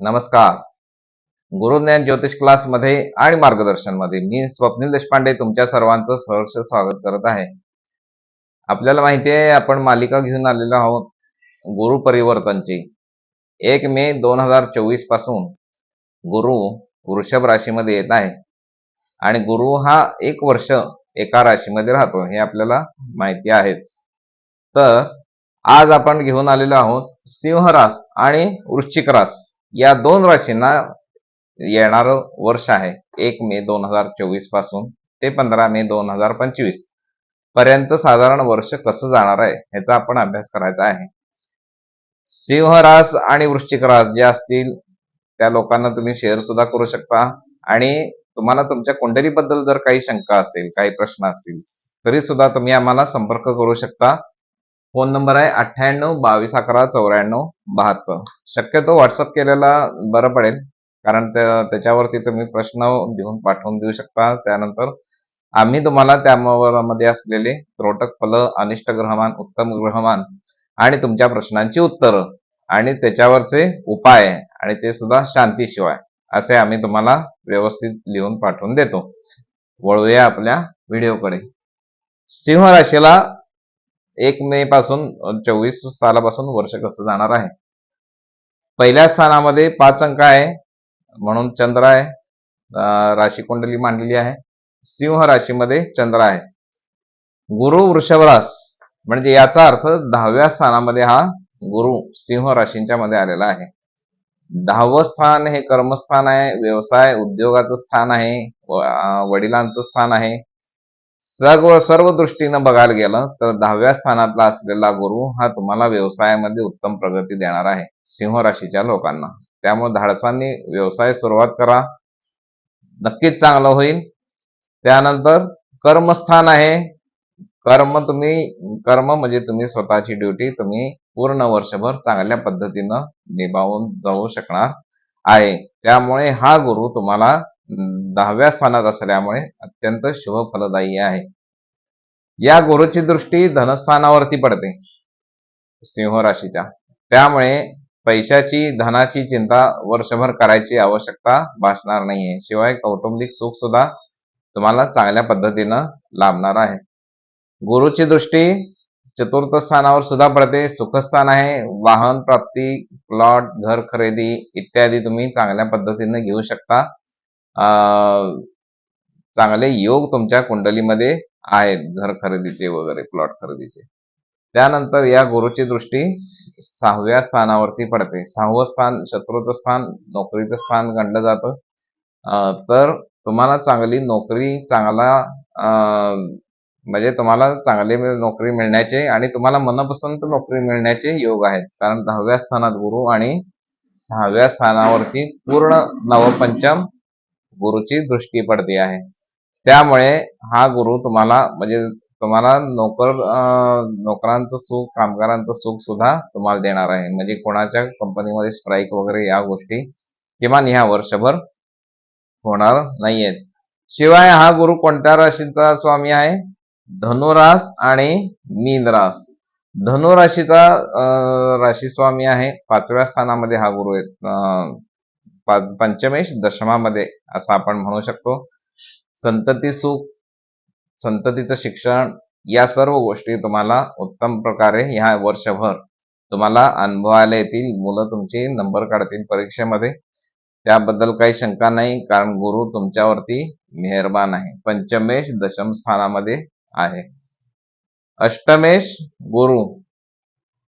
नमस्कार. गुरुज्ञान ज्योतिष क्लासमध्ये आणि मार्गदर्शनमध्ये मी स्वप्नील देशपांडे तुमच्या सर्वांचं सहर्ष स्वागत करत आहे. आपल्याला माहिती आहे आपण मालिका घेऊन आलेलो आहोत गुरु परिवर्तनची. एक मे दोन हजार चोवीसपासून गुरु वृषभ राशीमध्ये येत आहे. आणि गुरु हा एक वर्ष एका राशीमध्ये राहतो हे आपल्याला माहिती आहेच. तर आज आपण घेऊन आलेलो आहोत सिंह रास आणि वृश्चिक रास. या दोन राशींना येणारं वर्ष आहे. एक मे दोन हजार चोवीसपासून ते पंधरा मे दोन हजार पंचवीसपर्यंत साधारण वर्ष कसं जाणार आहे ह्याचा आपण अभ्यास करायचा आहे. सिंह रास आणि वृश्चिक रास जे असतील त्या लोकांना तुम्ही शेअर सुद्धा करू शकता. आणि तुम्हाला तुमच्या कुंडलीबद्दल जर काही शंका असेल काही प्रश्न असतील तरी सुद्धा तुम्ही आम्हाला संपर्क करू शकता. फोन नंबर आहे अठ्ठ्याण्णव बावीस अकरा चौऱ्याण्णव बहात्तर. शक्यतो व्हॉट्सअप केलेला बरं पडेल कारण त्याच्यावरती तुम्ही प्रश्न घेऊन पाठवून देऊ शकता. त्यानंतर आम्ही तुम्हाला त्यामध्ये असलेले त्रोटक फल अनिष्ट ग्रहमान उत्तम ग्रहमान आणि तुमच्या प्रश्नांची उत्तरं आणि त्याच्यावरचे उपाय आणि ते सुद्धा शांतीशिवाय असे आम्ही तुम्हाला व्यवस्थित लिहून पाठवून देतो. वळूया आपल्या व्हिडिओकडे. सिंह राशीला एक मे पासून चोवीस सालापासून वर्ष कसं जाणार आहे? पहिल्या स्थानामध्ये पाच अंक आहे म्हणून चंद्र आहे राशी कुंडली मांडलेली आहे सिंह राशीमध्ये चंद्र आहे. गुरु वृषभरास म्हणजे याचा अर्थ दहाव्या स्थानामध्ये हा गुरु सिंह राशींच्या मध्ये आलेला आहे. दहावं स्थान हे कर्मस्थान आहे व्यवसाय उद्योगाचं स्थान आहे वडिलांचं स्थान आहे सर्व सर्व दृष्टीनं बघायला गेलं तर दहाव्या स्थानातला असलेला गुरु हा तुम्हाला व्यवसायामध्ये उत्तम प्रगती देणार आहे सिंह राशीच्या लोकांना. त्यामुळे धाडसांनी व्यवसाय सुरुवात करा नक्कीच चांगलं होईल. त्यानंतर कर्मस्थान आहे. कर्म तुम्ही कर्म म्हणजे तुम्ही स्वतःची ड्युटी तुम्ही पूर्ण वर्षभर चांगल्या पद्धतीनं निभावून जाऊ शकणार आहे. त्यामुळे हा गुरु तुम्हाला दहाव्या स्थानात असल्यामुळे अत्यंत शुभ फलदायी आहे. या गुरुची दृष्टी धनस्थानावरती पडते सिंह राशीच्या. त्यामुळे पैशाची धनाची चिंता वर्षभर करायची आवश्यकता भासणार नाहीये. शिवाय कौटुंबिक सुख सुद्धा तुम्हाला चांगल्या पद्धतीनं लाभणार आहे. गुरुची दृष्टी चतुर्थ स्थानावर सुद्धा पडते सुखस्थान आहे. वाहन प्राप्ती प्लॉट घर खरेदी इत्यादी तुम्ही चांगल्या पद्धतीने घेऊ शकता. चांगले योग तुमच्या कुंडलीमध्ये आहेत घर खरेदीचे वगैरे प्लॉट खरेदीचे. त्यानंतर या गुरुची दृष्टी सहाव्या स्थानावरती पडते. सहावं स्थान शत्रूचं स्थान नोकरीचं स्थान गणलं जातं. तर तुम्हाला चांगली नोकरी चांगला म्हणजे तुम्हाला चांगली नोकरी मिळण्याचे आणि तुम्हाला मनपसंत नोकरी मिळण्याचे योग आहेत. कारण दहाव्या स्थानात गुरु आणि सहाव्या स्थानावरती पूर्ण नवपंचम गुरुची दृष्टी पडते आहे. त्यामुळे हा गुरु तुम्हाला म्हणजे तुम्हाला नोकर नोकरांचं सुख कामगारांचं सुख सुद्धा तुम्हाला देणार आहे. म्हणजे कोणाच्या कंपनीमध्ये स्ट्राईक वगैरे या गोष्टी किमान ह्या वर्षभर होणार नाहीयेत. शिवाय हा गुरु कोणत्या राशीचा स्वामी आहे? धनुरास आणि मीन रास राशी स्वामी आहे. पाचव्या स्थानामध्ये हा गुरु आहे अं, पंचमेश दशमामध्ये असं आपण म्हणू शकतो. संतती सुख संततीचं शिक्षण या सर्व गोष्टी तुम्हाला उत्तम प्रकारे ह्या वर्षभर तुम्हाला अनुभवायला येतील. मुलं तुमची नंबर काढतील परीक्षेमध्ये. त्याबद्दल काही शंका नाही कारण गुरु तुमच्यावरती मेहरबान आहे. पंचमेश दशम स्थानामध्ये आहे. अष्टमेश गुरु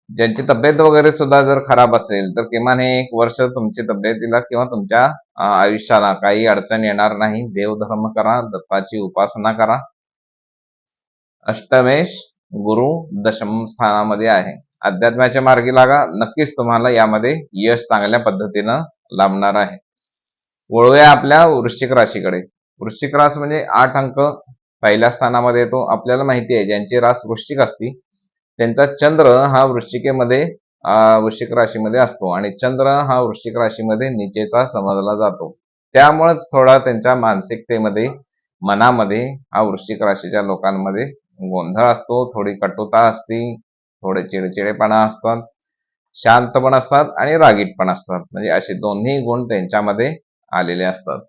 ज्यांची तब्येत वगैरे सुद्धा जर खराब असेल तर किमान हे एक वर्ष तुमची तब्येतीला किंवा तुमच्या आयुष्याला काही अडचण येणार नाही. देवधर्म करा दत्ताची उपासना करा. अष्टमेश गुरु दशम स्थानामध्ये आहे. अध्यात्माच्या मार्गी लागा. नक्कीच तुम्हाला यामध्ये यश चांगल्या पद्धतीनं लाभणार आहे. वळूया आपल्या वृश्चिक राशीकडे. वृश्चिक रास म्हणजे आठ अंक. पहिल्या स्थानामध्ये येतो. आपल्याला माहिती आहे ज्यांची रास वृश्चिक असती त्यांचा चंद्र हा वृश्चिकेमध्ये वृश्चिक राशीमध्ये असतो आणि चंद्र हा वृश्चिक राशीमध्ये निचेचा समजला जातो. त्यामुळेच थोडा त्यांच्या मानसिकतेमध्ये मनामध्ये हा वृश्चिक राशीच्या लोकांमध्ये गोंधळ असतो थोडी कटुता असते थोडे चिडचिडेपणा असतात शांत पण असतात आणि रागीट पण असतात. म्हणजे असे दोन्ही गुण त्यांच्यामध्ये आलेले असतात.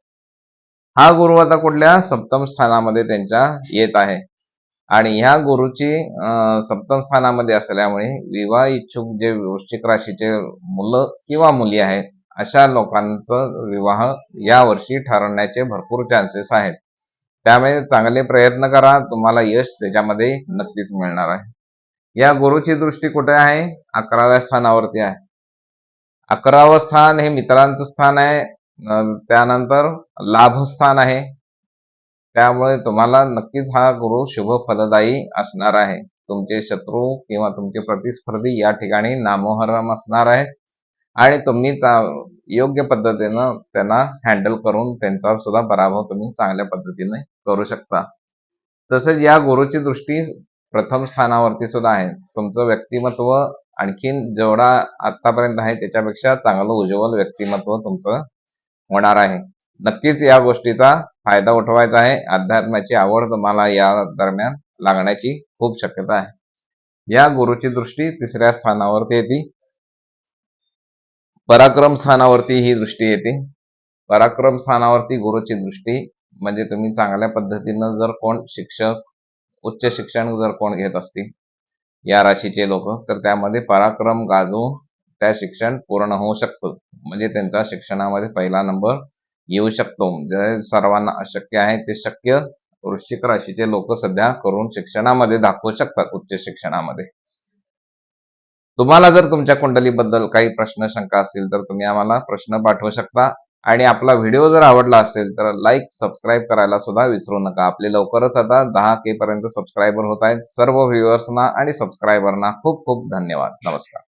हा गुरु आता कुठल्या सप्तम स्थानामध्ये त्यांच्या येत आहे? आणि ह्या गुरुची सप्तम स्थानामध्ये असल्यामुळे विवाह इच्छुक जे वृश्चिक राशीचे मुलं किंवा मुली आहेत अशा लोकांचं विवाह या वर्षी ठरवण्याचे भरपूर चान्सेस आहेत. त्यामुळे चांगले प्रयत्न करा तुम्हाला यश त्याच्यामध्ये नक्कीच मिळणार आहे. या गुरुची दृष्टी कुठे आहे? अकराव्या स्थानावरती आहे. अकरावं स्थान हे मित्रांचं स्थान आहे त्यानंतर लाभस्थान आहे. त्यामुळे तुम्हाला नक्कीच हा गुरु शुभ फलदायी असणार आहे. तुमचे शत्रू किंवा तुमचे प्रतिस्पर्धी या ठिकाणी नामोहरम असणार आहेत आणि तुम्ही योग्य पद्धतीनं त्यांना हँडल करून त्यांचा सुद्धा पराभव तुम्ही चांगल्या पद्धतीने करू शकता. तसेच या गुरुची दृष्टी प्रथम स्थानावरती सुद्धा आहे. तुमचं व्यक्तिमत्व आणखीन जेवढा आतापर्यंत आहे त्याच्यापेक्षा चांगलं उज्ज्वल व्यक्तिमत्व तुमचं होणार आहे. नक्कीच या गोष्टीचा फायदा उठवायचा आहे. अध्यात्माची आवड तुम्हाला या दरम्यान लागण्याची खूप शक्यता आहे. या गुरुची दृष्टी तिसऱ्या स्थानावरती येते. पराक्रम स्थानावरती ही दृष्टी येते. पराक्रम स्थानावरती गुरुची दृष्टी म्हणजे तुम्ही चांगल्या पद्धतीनं जर कोण शिक्षक उच्च शिक्षण जर कोण घेत असतील या राशीचे लोक तर त्यामध्ये पराक्रम गाजवून त्या शिक्षण पूर्ण होऊ शकतं. म्हणजे त्यांचा शिक्षणामध्ये पहिला नंबर येऊ शकतो. जे सर्वांना अशक्य आहे ते शक्य. वृश्चिक राशीचे लोक सध्या करून शिक्षणामध्ये दाखवू शकतात उच्च शिक्षणामध्ये. तुम्हाला जर तुमच्या कुंडलीबद्दल काही प्रश्न शंका असतील तर तुम्ही आम्हाला प्रश्न पाठवू शकता. आणि आपला व्हिडिओ जर आवडला असेल तर लाईक सबस्क्राईब करायला सुद्धा विसरू नका. आपले लवकरच आता दहा के पर्यंत सबस्क्रायबर होत आहेत. सर्व व्ह्युअर्सना आणि सबस्क्रायबरना खूप खूप धन्यवाद. नमस्कार.